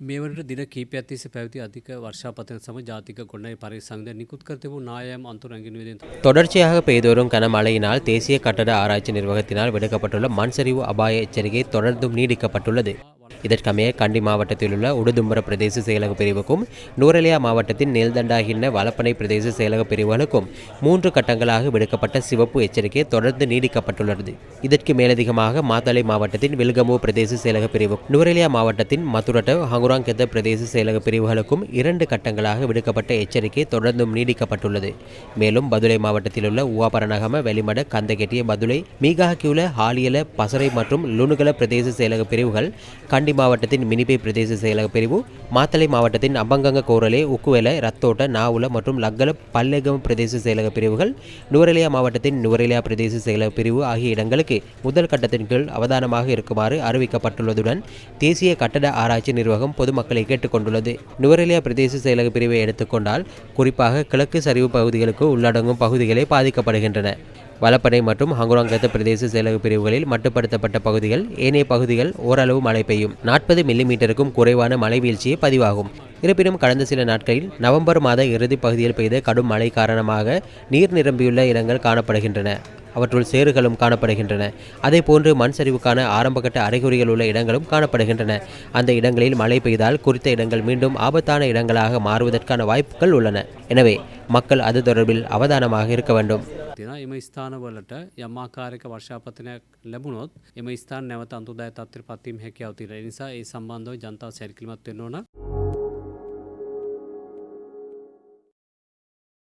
මේවනට දින කීපයක් තිස්සේ පැවති අධික වර්ෂාපතන සම ජාතික ගොඩනැගිලි පරිසංගය නිකුත් කර තිබූ නායම් අන්තර රැඟිනුවේදීන් தொடர்ச்சியாக பெய்தோறும் கனமழையினால் தேசிய கட்டட ஆராய்ச்சி நிர்வாகத்தினால் விடுக்கப்பட்டுள்ள மண் சரிவு அபாய எச்சரிக்கை தொடர்ந்தும் நீடிக்கப்பட்டுள்ளது இதற்கமைய கண்டி மாவட்டத்தில் உள்ள உடுதும்பர பிரதேச செயலக பிரிவுக்கும் நூரலியா மாவட்டத்தின் நெல்தண்டாகின்ன வலப்பனை பிரதேச செயலக பிரிவுகளுக்கும் மூன்று கட்டங்களாக விடுக்கப்பட்ட சிவப்பு எச்சரிக்கை தொடர்ந்து நீடிக்கப்பட்டுள்ளது. இதற்கு மேலதிகமாக மாத்தளை மாவட்டத்தின் வில்கமோ பிரதேச செயலக பிரிவு நூரலியா மாவட்டத்தின் மதுரட்ட ஹங்குராங்கெத்த பிரதேச செயலக பிரிவுகளுக்கும் இரண்டு கட்டங்களாக விடுக்கப்பட்ட எச்சரிக்கை தொடர்ந்தும் நீடிக்கப்பட்டுள்ளது. மேலும் பதுளை மாவட்டத்தில் உள்ள உவாபரணகம வெளிமட கந்தகெட்டிய பதுளை மீகாக்கியுல ஹாலியல பசறை மற்றும் லுணுகல பிரதேச செயலக பிரிவுகள் கண்டி மாவட்டத்தின் மினிபே பிரதேச செயலக பிரிவு மாத்தளை மாவட்டத்தின் அம்பங்கங்க கோரலே உக்குவெல ரத்தோட்ட நாவுல மற்றும் லக்கல பல்லெகம் பிரதேச செயலக பிரிவுகள் நுவரெலியா மாவட்டத்தின் நுவரெலியா பிரதேச செயலக பிரிவு ஆகிய இடங்களுக்கு முதல் கட்டத்தின் கீழ் அவதானமாக இருக்குமாறு அறிவிக்கப்பட்டுள்ளதுடன் தேசிய கட்டட ஆராய்ச்சி நிர்வாகம் பொதுமக்களை கேட்டுக்கொண்டுள்ளது. நுவரெலியா பிரதேச செயலக பிரிவை எடுத்துக்கொண்டால் குறிப்பாக கிழக்கு சரிவு பகுதிகளுக்கு உள்ளடங்கும் பகுதிகளே பாதிக்கப்படுகின்றன. வலப்பனை மற்றும் ஹங்குராங்கத்த பிரதேச செயலக பிரிவுகளில் மட்டுப்படுத்தப்பட்ட பகுதிகள் ஏனைய பகுதிகள் ஓரளவு மழை பெய்யும். நாற்பது மில்லிமீட்டருக்கும் குறைவான மழை வீழ்ச்சியே பதிவாகும். இருப்பினும் கடந்த சில நாட்களில் நவம்பர் மாத இறுதி பகுதியில் பெய்த கடும் மழை காரணமாக நீர் நிரம்பியுள்ள இடங்கள் காணப்படுகின்றன. அவற்றுள் சேறுகளும் காணப்படுகின்றன. அதே போன்று மண் சரிவுக்கான ஆரம்பகட்ட அறிகுறிகள் உள்ள இடங்களும் காணப்படுகின்றன. அந்த இடங்களில் மழை பெய்தால் குறித்த இடங்கள் மீண்டும் ஆபத்தான இடங்களாக மாறுவதற்கான வாய்ப்புகள் உள்ளன. எனவே மக்கள் அது தொடர்பில் அவதானமாக இருக்க வேண்டும். තියෙන එම ස්ථානවලට යම්මාකාරක වර්ෂාපතනයක් ලැබුණොත් එම ස්ථාන නැවත අන්තුදාය තත්ත්වයට පත්වීම හැකියාව තියෙනවා. ඒ නිසා ඒ සම්බන්ධව ජනතාව සැලකිලිමත් වෙන්න ඕන.